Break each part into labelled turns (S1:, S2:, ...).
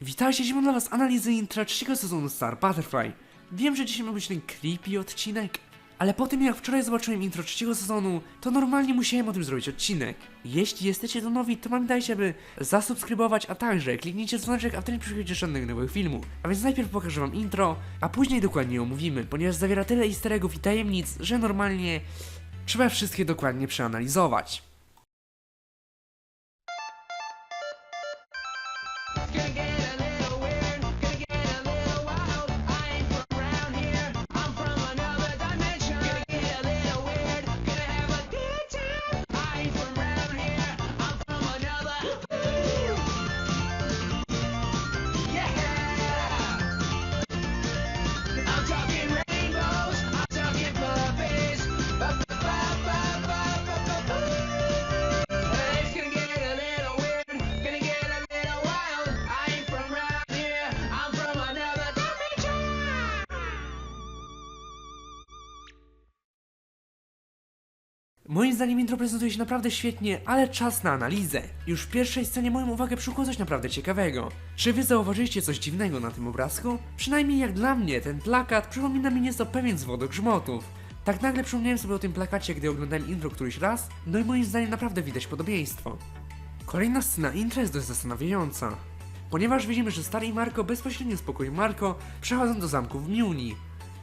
S1: Witajcie, dzisiaj mam dla was analizę intra trzeciego sezonu Star Butterfly. Wiem, że dzisiaj ma być ten creepy odcinek, ale po tym jak wczoraj zobaczyłem intro trzeciego sezonu, to normalnie musiałem o tym zrobić odcinek. Jeśli jesteście tu nowi, to pamiętajcie, aby zasubskrybować, a także kliknijcie dzwoneczek, a wtedy nie przechodzicie żadnych nowych filmów. A więc najpierw pokażę wam intro, a później dokładnie omówimy, ponieważ zawiera tyle easter eggów i tajemnic, że normalnie trzeba wszystkie dokładnie przeanalizować. Moim zdaniem intro prezentuje się naprawdę świetnie, ale czas na analizę. Już w pierwszej scenie moją uwagę przykuło coś naprawdę ciekawego. Czy wy zauważyliście coś dziwnego na tym obrazku? Przynajmniej jak dla mnie, ten plakat przypomina mi nieco pewien z wodogrzmotów. Tak nagle przypomniałem sobie o tym plakacie, gdy oglądałem intro któryś raz, no i moim zdaniem naprawdę widać podobieństwo. Kolejna scena intra jest dość zastanawiająca. Ponieważ widzimy, że stary i Marco bezpośrednio z pokoju Marco przechodzą do zamku w Miuni.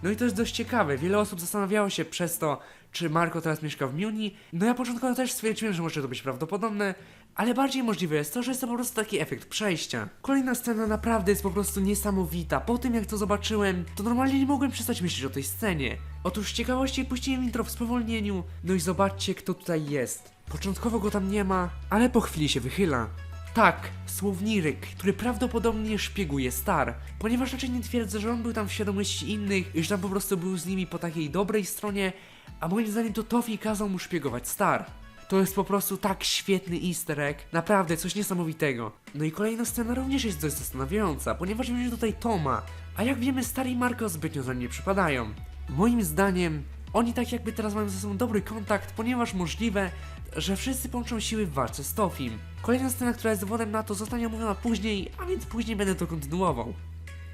S1: No i to jest dość ciekawe, wiele osób zastanawiało się przez to, czy Marco teraz mieszka w Miuni. No ja początkowo też stwierdziłem, że może to być prawdopodobne, ale bardziej możliwe jest to, że jest to po prostu taki efekt przejścia. Kolejna scena naprawdę jest po prostu niesamowita. Po tym jak to zobaczyłem, to normalnie nie mogłem przestać myśleć o tej scenie. Otóż ciekawości puściłem intro w spowolnieniu, no i zobaczcie kto tutaj jest. Początkowo go tam nie ma, ale po chwili się wychyla. Tak, słowniryk, który prawdopodobnie szpieguje Star, ponieważ raczej nie twierdzę, że on był tam w świadomości innych, iż tam po prostu był z nimi po takiej dobrej stronie, a moim zdaniem to Tofi kazał mu szpiegować Star. To jest po prostu tak świetny easter egg, naprawdę coś niesamowitego. No i kolejna scena również jest dość zastanawiająca, ponieważ widzimy tutaj Toma, a jak wiemy Star i Marco zbytnio za nie przypadają. Moim zdaniem oni tak jakby teraz mają ze sobą dobry kontakt, ponieważ możliwe, że wszyscy połączą siły w walce z Tofim. Kolejna scena, która jest dowodem na to, zostanie omówiona później, a więc później będę to kontynuował.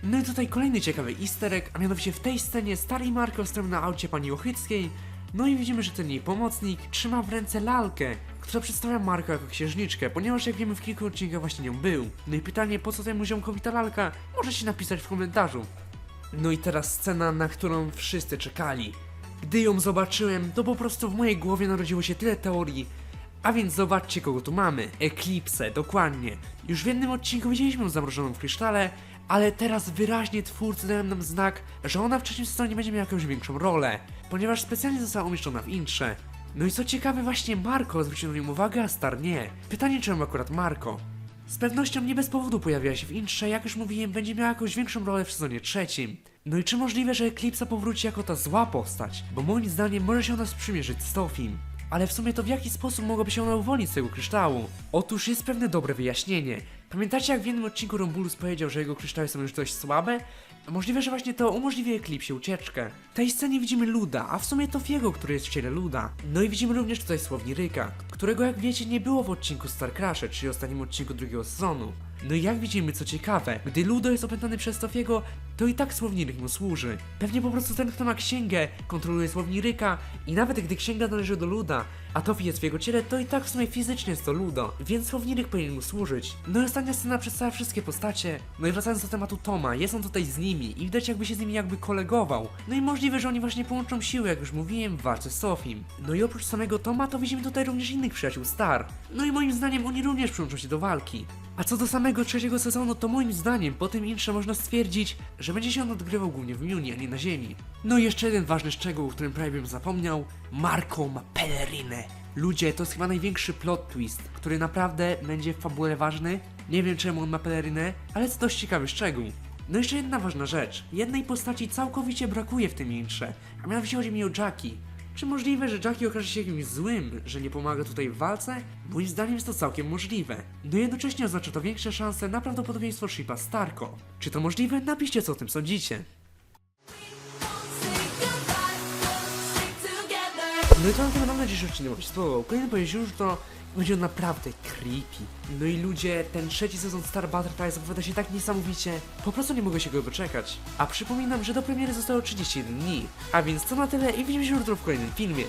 S1: No i tutaj kolejny ciekawy easter egg, a mianowicie w tej scenie stary Marko stoją na aucie pani Ochyckiej, no i widzimy, że ten jej pomocnik trzyma w ręce lalkę, która przedstawia Marko jako księżniczkę, ponieważ jak wiemy w kilku odcinkach właśnie nią był. No i pytanie, po co temu ziomkowi ta lalka, możecie napisać w komentarzu. No i teraz scena, na którą wszyscy czekali. Gdy ją zobaczyłem, to po prostu w mojej głowie narodziło się tyle teorii. A więc zobaczcie, kogo tu mamy. Eklipsę, dokładnie. Już w jednym odcinku widzieliśmy ją zamrożoną w krysztale, ale teraz wyraźnie twórcy dają nam znak, że ona w trzecim sezonie będzie miała jakąś większą rolę, ponieważ specjalnie została umieszczona w intrze. No i co ciekawe, właśnie Marko zwrócił na nią uwagę, a Star nie. Pytanie, czemu akurat Marko? Z pewnością nie bez powodu pojawiła się w intrze, jak już mówiłem, będzie miała jakąś większą rolę w sezonie trzecim. No i czy możliwe, że Eclipsa powróci jako ta zła postać? Bo moim zdaniem może się ona sprzymierzyć z Tofim. Ale w sumie to w jaki sposób mogłaby się ona uwolnić z tego kryształu? Otóż jest pewne dobre wyjaśnienie. Pamiętacie jak w jednym odcinku Rombulus powiedział, że jego kryształy są już dość słabe? Możliwe, że właśnie to umożliwi Eklipsie ucieczkę. W tej scenie widzimy Luda, a w sumie Tofiego, który jest w ciele Luda. No i widzimy również tutaj Słowniryka, którego jak wiecie nie było w odcinku Star Crasher, czyli ostatnim odcinku drugiego sezonu. No i jak widzimy, co ciekawe, gdy Ludo jest opętany przez Tofiego, to i tak słowniryk mu służy. Pewnie po prostu ten, kto ma księgę, kontroluje słowniryka i nawet gdy księga należy do Luda, a Tofi jest w jego ciele, to i tak w sumie fizycznie jest to Ludo, więc słowniryk powinien mu służyć. No i ostatnia scena przedstawia wszystkie postacie. No i wracając do tematu Toma, jest on tutaj z nimi i widać jakby się z nimi jakby kolegował. No i możliwe, że oni właśnie połączą siły, jak już mówiłem, w walce z Sofim. No i oprócz samego Toma, to widzimy tutaj również innych przyjaciół Star. No i moim zdaniem oni również przyłączą się do walki. A co do samego trzeciego sezonu, to moim zdaniem po tym intrze można stwierdzić, że będzie się on odgrywał głównie w Miunie, a nie na Ziemi. No i jeszcze jeden ważny szczegół, o którym prawie bym zapomniał. Marco ma pelerynę. Ludzie, to jest chyba największy plot twist, który naprawdę będzie w fabule ważny. Nie wiem czemu on ma pelerynę, ale jest dość ciekawy szczegół. No jeszcze jedna ważna rzecz. Jednej postaci całkowicie brakuje w tym intrze, a mianowicie chodzi mi o Jackie. Czy możliwe, że Jackie okaże się jakimś złym, że nie pomaga tutaj w walce? Moim zdaniem jest to całkiem możliwe. No jednocześnie oznacza to większe szanse na prawdopodobieństwo shipa Starko. Czy to możliwe? Napiszcie co o tym sądzicie. No i to na tyle mam nadzieję, że odcinek się spodobał. Kolejny powiedzieć już to będzie on naprawdę creepy. No i ludzie, ten trzeci sezon Star Butterfly zapowiada się tak niesamowicie, po prostu nie mogę się go doczekać. A przypominam, że do premiery zostało 31 dni. A więc to na tyle i widzimy się jutro w kolejnym filmie.